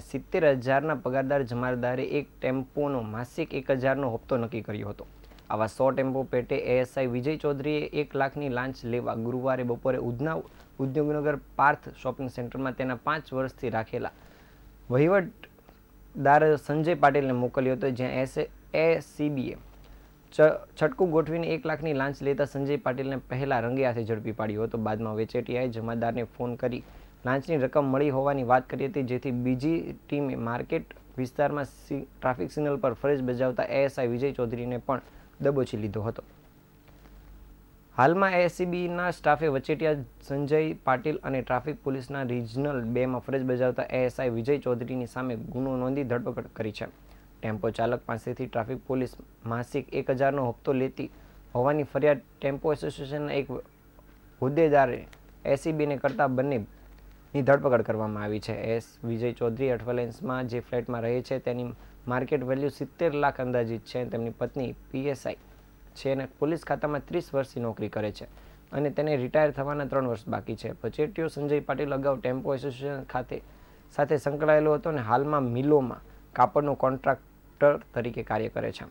સિત્તેર હજારના પગારદાર જમાદારે એક ટેમ્પોનો માસિક એક હજારનો હપ્તો નક્કી કર્યો હતો. આવા સો ટેમ્પો પેટે એએસઆઈ વિજય ચૌધરીએ એક લાખની લાંચ લેવા ગુરુવારે બપોરે ઉધના ઉદ્યોગનગર પાર્થ શોપિંગ સેન્ટરમાં તેના પાંચ વર્ષથી રાખેલા વહીવટદાર સંજય પાટીલને મોકલ્યો હતો, જ્યાં એસ એસીબીએ છટકું ગોઠવીને એક લાખની લાંચ લેતા સંજય પાટીલને પહેલા રંગે હાથે ઝડપી પાડ્યો હતો. બાદમાં વેચેટીયાએ જમાદારને ફોન કરી લાંચની રકમ મળી હોવાની વાત કરી હતી જેથી બીજી ટીમે માર્કેટ વિસ્તારમાં ટ્રાફિક સિગ્નલ પર ફરજ બજાવતા એએસઆઈ વિજય ચૌધરીને પણ દબોચી લીધો હતો. હાલમાં એસીબીના સ્ટાફે વચેટિયા સંજય પાટીલ અને ટ્રાફિક પોલીસના રિજનલ બેમાં ફરજ બજાવતા એએસઆઈ વિજય ચૌધરીની સામે ગુનો નોંધી ધરપકડ કરી છે. ટેમ્પો ચાલક પાસેથી ટ્રાફિક પોલીસ માસિક એક હજારનો હપ્તો લેતી હોવાની ફરિયાદ ટેમ્પો એસોસિએશનના એક હોદ્દેદારે એસીબીને કરતા બંનેની ધરપકડ કરવામાં આવી છે. એસ વિજય ચૌધરી અઠવાલેન્સમાં જે ફ્લેટમાં રહે છે, તેની માર્કેટ વેલ્યુ સિત્તેર લાખ અંદાજિત છે તેમની પત્ની પીએસઆઈ છે અને પોલીસ ખાતામાં ત્રીસ વર્ષથી નોકરી કરે છે અને તેને રિટાયર થવાના ત્રણ વર્ષ બાકી છે. પચેટીઓ સંજય પાટીલ અગાઉ ટેમ્પો એસોસિએશન ખાતે સાથે સંકળાયેલો હતો અને હાલમાં મિલોમાં કાપડનો કોન્ટ્રાક્ટર તરીકે કાર્ય કરે છે.